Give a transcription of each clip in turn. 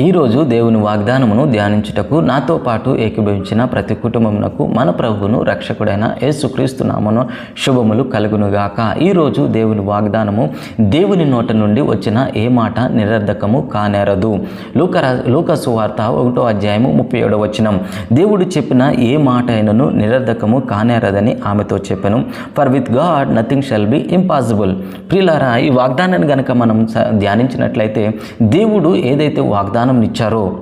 ఈరోజు దేవుని వాగ్దానమును ధ్యానించుటకు నాతో పాటు ఏకీభవించిన ప్రతి కుటుంబమునకు మన ప్రభువును రక్షకుడైన యేసుక్రీస్తు నామను శుభములు కలుగునుగాక. ఈరోజు దేవుని వాగ్దానము దేవుని నోట నుండి వచ్చిన ఏ మాట నిరర్ధకము కానేరదు. లూక లూకసు వార్త ఒకటో అధ్యాయము ముప్పై ఏడో వచనం. దేవుడు చెప్పిన ఏ మాట అయినను నిరర్ధకము కానేరదని ఆమెతో చెప్పాను. For with God nothing shall be impossible ప్రిలారా ఈ వాగ్దానాన్ని గనక మనం ధ్యానించినట్లయితే దేవుడు ఏదైతే వాగ్దానం వాగ్దానంనిచ్చారో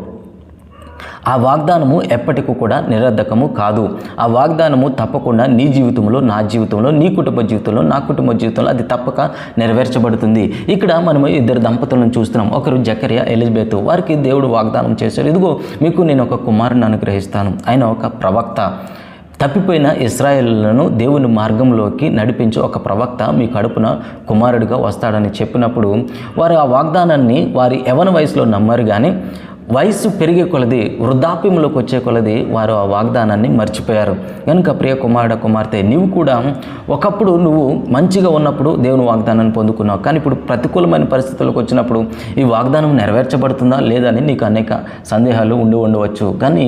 ఆ వాగ్దానము ఎప్పటికీ కూడా నిరర్ధకము కాదు. ఆ వాగ్దానము తప్పకుండా నీ జీవితంలో నా జీవితంలో నీ కుటుంబ జీవితంలో నా కుటుంబ జీవితంలో అది తప్పక నెరవేర్చబడుతుంది. ఇక్కడ మనము ఇద్దరు దంపతులను చూస్తున్నాం. ఒకరు జకరియా ఎలిజబెత్. వారికి దేవుడు వాగ్దానం చేశారు ఇదిగో మీకు నేను ఒక కుమారుని అనుగ్రహిస్తాను. ఆయన ఒక ప్రవక్త. తప్పిపోయిన ఇస్రాయేళ్ళను దేవుని మార్గంలోకి నడిపించే ఒక ప్రవక్త మీ కడుపున కుమారుడిగా వస్తాడని చెప్పినప్పుడు వారు ఆ వాగ్దానాన్ని వారి యవన వయసులో నమ్మారు కానీ వయసు పెరిగే కొలది వృద్ధాప్యంలోకి వచ్చే కొలది వారు ఆ వాగ్దానాన్ని మర్చిపోయారు. కనుక ప్రియ కుమారుడ కుమార్తె నీవు కూడా ఒకప్పుడు నువ్వు మంచిగా ఉన్నప్పుడు దేవుని వాగ్దానాన్ని పొందుకున్నావు. కానీ ఇప్పుడు ప్రతికూలమైన పరిస్థితులకు వచ్చినప్పుడు ఈ వాగ్దానం నెరవేర్చబడుతుందా లేదని నీకు అనేక సందేహాలు ఉండి ఉండవచ్చు. కానీ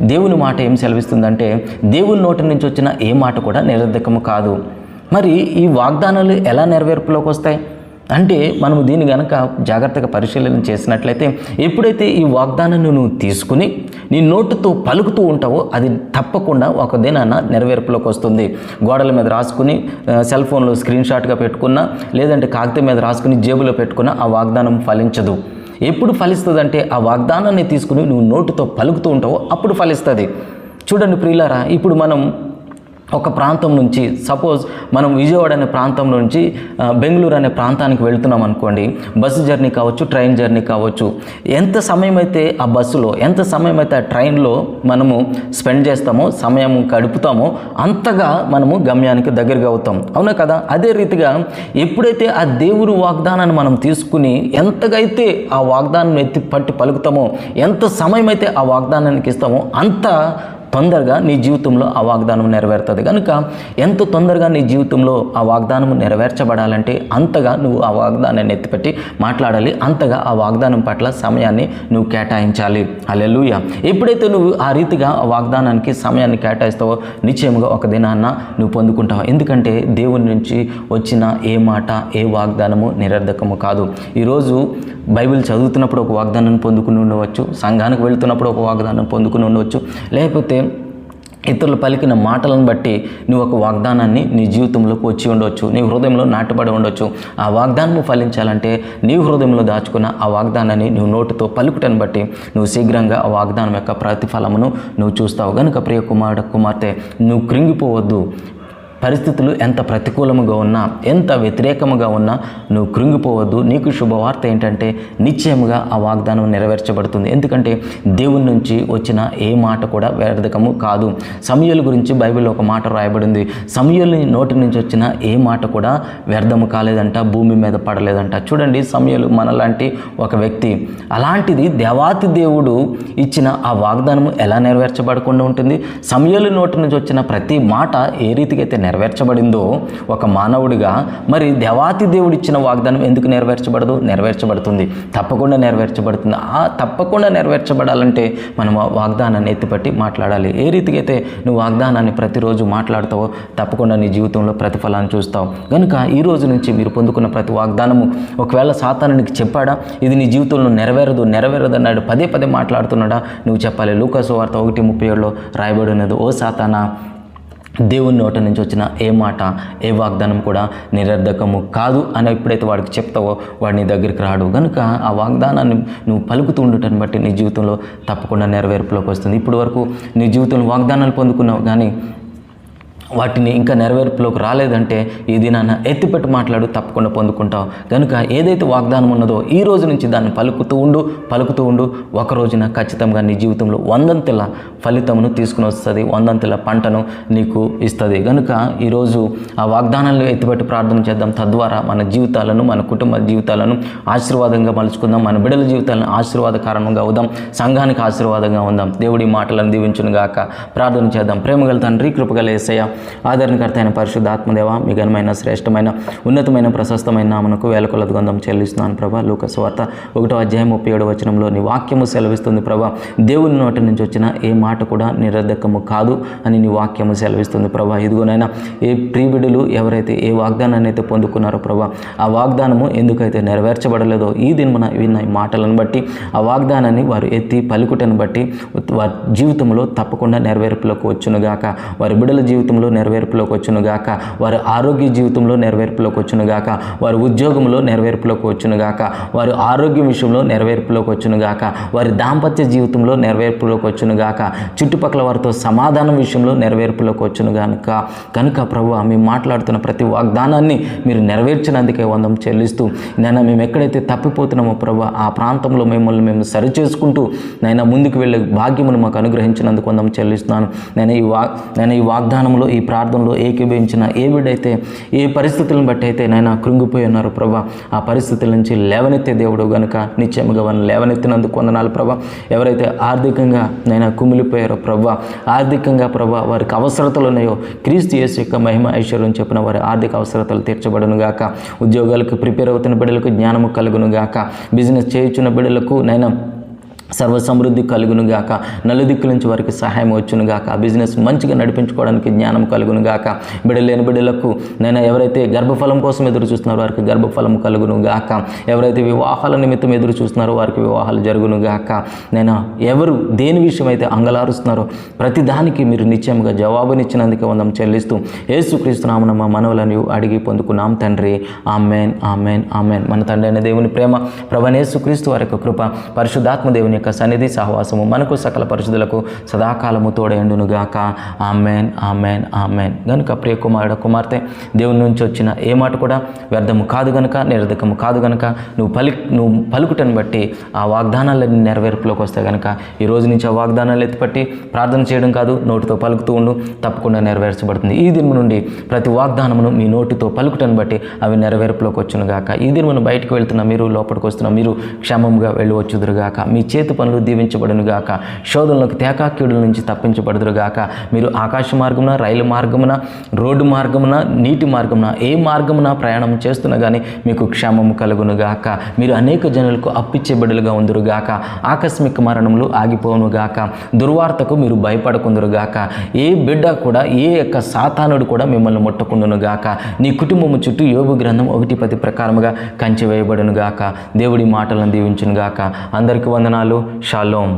దేవుని మాట ఏం సెలవిస్తుందంటే దేవుని నోటి నుంచి వచ్చిన ఏ మాట కూడా నిరర్ధకము కాదు. మరి ఈ వాగ్దానాలు ఎలా నెరవేర్పులోకి వస్తాయి? అంటే మనము దీన్ని గనక జాగ్రత్తగా పరిశీలన చేసినట్లయితే ఎప్పుడైతే ఈ వాగ్దానాన్ని నువ్వు తీసుకుని నీ నోటుతో పలుకుతూ ఉంటావో అది తప్పకుండా ఒక దినాన నెరవేర్పులోకి వస్తుంది. గోడల మీద రాసుకుని సెల్ ఫోన్లో స్క్రీన్ షాట్గా పెట్టుకున్నా లేదంటే కాగితం మీద రాసుకుని జేబులో పెట్టుకున్నా ఆ వాగ్దానం ఫలించదు. ఎప్పుడు ఫలిస్తుందంటే ఆ వాగ్దానాన్ని తీసుకుని నువ్వు నోటుతో పలుకుతూ ఉంటావో అప్పుడు ఫలిస్తుంది. చూడండి ప్రియులారా ఇప్పుడు మనం ఒక ప్రాంతం నుంచి సపోజ్ మనం విజయవాడ అనే ప్రాంతం నుంచి బెంగళూరు అనే ప్రాంతానికి వెళ్తున్నాం అనుకోండి బస్సు జర్నీ కావచ్చు ట్రైన్ జర్నీ కావచ్చు ఎంత సమయం అయితే ఆ బస్సులో ఎంత సమయం అయితే ఆ ట్రైన్లో మనము స్పెండ్ చేస్తామో సమయం గడుపుతామో అంతగా మనము గమ్యానికి దగ్గరగా అవుతాం. అవునా కదా? అదే రీతిగా ఎప్పుడైతే ఆ దేవుని వాగ్దానాన్ని మనం తీసుకుని ఎంతగైతే ఆ వాగ్దానం ఎత్తి పట్టి పలుకుతామో ఎంత సమయం అయితే ఆ వాగ్దానానికి ఇస్తామో అంత తొందరగా నీ జీవితంలో ఆ వాగ్దానం నెరవేరుతుంది. కనుక ఎంత తొందరగా నీ జీవితంలో ఆ వాగ్దానం నెరవేర్చబడాలంటే అంతగా నువ్వు ఆ వాగ్దానాన్ని ఎత్తిపెట్టి మాట్లాడాలి. అంతగా ఆ వాగ్దానం పట్ల సమయాన్ని నువ్వు కేటాయించాలి. అలెలుయ ఎప్పుడైతే నువ్వు ఆ రీతిగా ఆ వాగ్దానానికి సమయాన్ని కేటాయిస్తావో నిశ్చయముగా ఒక దినాన్న నువ్వు పొందుకుంటావు. ఎందుకంటే దేవుని నుంచి వచ్చిన ఏ మాట ఏ వాగ్దానము నిరర్ధకము కాదు. ఈరోజు బైబిల్ చదువుతున్నప్పుడు ఒక వాగ్దానం పొందుకుని ఉండవచ్చు. సంఘానికి వెళ్తున్నప్పుడు ఒక వాగ్దానం పొందుకుని ఉండవచ్చు. లేకపోతే ఇతరులు పలికిన మాటలను బట్టి నువ్వు ఒక వాగ్దానాన్ని నీ జీవితంలోకి వచ్చి ఉండవచ్చు నీ హృదయంలో నాటుబడి ఉండొచ్చు. ఆ వాగ్దానము ఫలించాలంటే నీ హృదయంలో దాచుకున్న ఆ వాగ్దానాన్ని నువ్వు నోటితో పలుకుటను బట్టి నువ్వు శీఘ్రంగా ఆ వాగ్దానం యొక్క ప్రతిఫలమును నువ్వు చూస్తావు. కనుక ప్రియ కుమారుడు కుమార్తె నువ్వు కృంగిపోవద్దు. పరిస్థితులు ఎంత ప్రతికూలముగా ఉన్నా ఎంత వ్యతిరేకముగా ఉన్నా నువ్వు కృంగిపోవద్దు. నీకు శుభవార్త ఏంటంటే నిశ్చయముగా ఆ వాగ్దానం నెరవేర్చబడుతుంది. ఎందుకంటే దేవుని నుంచి వచ్చిన ఏ మాట కూడా వ్యర్థకము కాదు. సమయాల గురించి బైబిల్లో ఒక మాట రాయబడింది. సమయలు నోటి నుంచి వచ్చిన ఏ మాట కూడా వ్యర్థము కాలేదంట భూమి మీద పడలేదంట. చూడండి సమయాలు మనలాంటి ఒక వ్యక్తి. అలాంటిది దేవాతి దేవుడు ఇచ్చిన ఆ వాగ్దానము ఎలా నెరవేర్చబడకుండా ఉంటుంది? సమయాల నోటి నుంచి వచ్చిన ప్రతి మాట ఏ రీతికి అయితే నెరవేర్చబడిందో ఒక మానవుడిగా మరి దేవాతి దేవుడిచ్చిన వాగ్దానం ఎందుకు నెరవేర్చబడదు? నెరవేర్చబడుతుంది. తప్పకుండా నెరవేర్చబడుతుంది. ఆ తప్పకుండా నెరవేర్చబడాలంటే మనం వాగ్దానాన్ని ఎత్తిపట్టి మాట్లాడాలి. ఏ రీతికి అయితే నువ్వు వాగ్దానాన్ని ప్రతిరోజు మాట్లాడతావో తప్పకుండా నీ జీవితంలో ప్రతిఫలాన్ని చూస్తావు. కనుక ఈ రోజు నుంచి మీరు పొందుకున్న ప్రతి వాగ్దానము ఒకవేళ సాతానునికి చెప్పాడా? ఇది నీ జీవితంలో నెరవేరదు నెరవేరదు అన్నాడు పదే పదే మాట్లాడుతున్నాడా? నువ్వు చెప్పాలి. లూకాసు వార్త ఒకటి ముప్పై ఏడులో రాయబడి ఉన్నది ఓ సాతానా దేవుని నోట నుంచి వచ్చిన ఏ మాట ఏ వాగ్దానం కూడా నిరర్ధకము కాదు అని ఎప్పుడైతే వాడికి చెప్తావో వాడు నీ దగ్గరికి రాడు. కనుక ఆ వాగ్దానాన్ని నువ్వు పలుకుతూ ఉండటాన్ని బట్టి నీ జీవితంలో తప్పకుండా నెరవేర్పులోకి వస్తుంది. ఇప్పటి వరకు నీ జీవితంలో వాగ్దానాలు పొందుకున్నావు కానీ వాటిని ఇంకా నెరవేర్పులోకి రాలేదంటే ఈ దినాన ఎత్తిపెట్టి మాట్లాడు తప్పకుండా పొందుకుంటావు. కనుక ఏదైతే వాగ్దానం ఉన్నదో ఈ రోజు నుంచి దాన్ని పలుకుతూ ఉండు పలుకుతూ ఉండు. ఒక రోజున ఖచ్చితంగా నీ జీవితంలో వందంతెల ఫలితమును తీసుకుని వస్తుంది వందంతెల పంటను నీకు ఇస్తుంది. కనుక ఈరోజు ఆ వాగ్దానాలను ఎత్తిపెట్టి ప్రార్థన చేద్దాం. తద్వారా మన జీవితాలను మన కుటుంబ జీవితాలను ఆశీర్వాదంగా మలుచుకుందాం. మన బిడ్డల జీవితాలను ఆశీర్వాదకారణంగా అవుదాం. సంఘానికి ఆశీర్వాదంగా ఉందాం. దేవుడి మాటలను దీవించునుగాక ప్రార్థన చేద్దాం. ప్రేమగల తండ్రి కృపగల ఏసయ్య ఆదరణకర్త అయిన పరిశుద్ధాత్మదేవ మీ ఘనమైన శ్రేష్టమైన ఉన్నతమైన ప్రశస్తమైన నామనకు వేల కొలది గంధం చెల్లిస్తున్నాను ప్రభా. లూకస్ వార్త ఒకటో అధ్యాయం ముప్పై ఏడు వచనంలో నీ వాక్యము సెలవిస్తుంది ప్రభా. దేవుని నోటి నుంచి వచ్చిన ఏ మాట కూడా నిరర్ధకము కాదు అని నీ వాక్యము సెలవిస్తుంది ప్రభా. ఇదిగోనైనా ఏ ప్రీబిడులు ఎవరైతే ఏ వాగ్దానాన్ని అయితే పొందుకున్నారో ప్రభా ఆ వాగ్దానము ఎందుకైతే నెరవేర్చబడలేదో ఈ దినమున విన్న ఈ మాటలను బట్టి ఆ వాగ్దానాన్ని వారు ఎత్తి పలుకుటను బట్టి వారి జీవితంలో తప్పకుండా నెరవేర్పులోకి వచ్చునుగాక. వారి బిడ్డల జీవితంలో నెరవేర్పులోకి వచ్చునుగాక వారి ఆరోగ్య జీవితంలో నెరవేర్పులోకి వచ్చునుగాక వారి ఉద్యోగంలో నెరవేర్పులోకి వచ్చునుగాక వారి ఆరోగ్యం విషయంలో నెరవేర్పులోకి వచ్చునుగాక వారి దాంపత్య జీవితంలో నెరవేర్పులోకి వచ్చునుగాక చుట్టుపక్కల వారితో సమాధానం విషయంలో నెరవేర్పులోకి వచ్చును గనుక కనుక ప్రభు మేము మాట్లాడుతున్న ప్రతి వాగ్దానాన్ని మీరు నెరవేర్చినందుకే వందం చెల్లిస్తూ నైనా మేము ఎక్కడైతే తప్పిపోతున్నామో ప్రభు ఆ ప్రాంతంలో మిమ్మల్ని మేము సరిచేసుకుంటూ నైనా ముందుకు వెళ్ళే భాగ్యమును మాకు అనుగ్రహించినందుకు వందం చెల్లిస్తున్నాను. నేను ఈ వా నేను ఈ వాగ్దానంలో ఈ ప్రార్థనలో ఏకీభవించిన ఏ బిడ్డైతే ఏ పరిస్థితులను బట్టి అయితే నైనా కృంగిపోయి ఉన్నారు ప్రభా. ఆ పరిస్థితుల నుంచి లేవనెత్తే దేవుడు గనుక నిత్యముగా వాళ్ళని లేవనెత్తినందుకు వందనాలు ప్రభా. ఎవరైతే ఆర్థికంగా నైనా కుమిలిపోయారో ప్రభా ఆర్థికంగా ప్రభా వారికి అవసరతలు ఉన్నాయో క్రీస్తు యేసు యొక్క మహిమ ఐశ్వర్యం చెప్పిన వారి ఆర్థిక అవసరతలు తీర్చబడును గాక. ఉద్యోగాలకు ప్రిపేర్ అవుతున్న బిడ్డలకు జ్ఞానము కలుగును గాక. బిజినెస్ చేయుచున్న బిడ్డలకు నైనా సర్వ సమృద్ధి కలుగును గాక. నలుదిక్కుల నుంచి వారికి సహాయం వచ్చును గాక. ఆ బిజినెస్ మంచిగా నడిపించుకోవడానికి జ్ఞానం కలుగును గాక. బిడలేని బిడ్డలకు నేను ఎవరైతే గర్భఫలం కోసం ఎదురు చూస్తున్నారో వారికి గర్భఫలం కలుగును గాక. ఎవరైతే వివాహాల నిమిత్తం ఎదురు చూస్తున్నారో వారికి వివాహాలు జరుగును గాక. నేను ఎవరు దేని విషయం అయితే అంగలారుస్తున్నారో ప్రతిదానికి మీరు నిత్యంగా జవాబునిచ్చినందుకే వందం చెల్లిస్తూ ఏసుక్రీస్తునామన మా మనవులను అడిగి పొందుకున్నాం తండ్రి. Amen amen amen. మన తండ్రి అయిన దేవుని ప్రేమ ప్రభనేసుక్రీస్తు వారి యొక్క కృప పరిశుద్ధాత్మ దేవుని యొక్క సన్నిధి సహవాసము మనకు సకల పరిశుద్ధులకు సదాకాలము తోడైండునుగాక ఆమెన్ ఆమెన్ ఆమెన్. గనుక ప్రియ కుమారుడు కుమార్తె దేవుని నుంచి వచ్చిన ఏ మాట కూడా వ్యర్థము కాదు గనుక నిరర్ధకము కాదు గనుక నువ్వు పలి నువ్వు పలుకుటను బట్టి ఆ వాగ్దానాలన్నీ నెరవేర్పులోకి వస్తాయి గనుక ఈ రోజు నుంచి ఆ వాగ్దానాలు ఎత్తిపట్టి ప్రార్థన చేయడం కాదు నోటితో పలుకుతూ ఉండు తప్పకుండా నెరవేర్చబడుతుంది. ఈ దినము నుండి ప్రతి వాగ్దానమును మీ నోటితో పలుకుటను బట్టి అవి నెరవేర్పులోకి వచ్చును గాక ఈ దినమును బయటకు వెళ్తున్న మీరు లోపలికి వస్తున్న మీరు క్షేమంగా వెళ్ళి వచ్చుదురుగాక మీ చేతి పనులు దీవించబడును గాక శోధనలకు తేకాక్యుడుల నుంచి తప్పించబడుదురు గాక మీరు ఆకాశ మార్గమున రైలు మార్గమున రోడ్డు మార్గమున నీటి మార్గమున ఏ మార్గమున ప్రయాణం చేస్తున్నా కానీ మీకు క్షేమము కలుగును గాక మీరు అనేక జనులకు అప్పిచ్చే బిడ్డలుగా ఉందురు గాక ఆకస్మిక మరణములు ఆగిపోవును గాక దుర్వార్తకు మీరు భయపడకుందురు గాక ఏ బిడ్డ కూడా ఏ యొక్క సాతానుడు కూడా మిమ్మల్ని ముట్టకుండును గాక నీ కుటుంబము చుట్టూ యోగు గ్రంథం ఒకటి పది ప్రకారముగా కంచి వేయబడును గాక దేవుడి మాటలను దీవించును గాక అందరికీ వందనాలు. షాలోం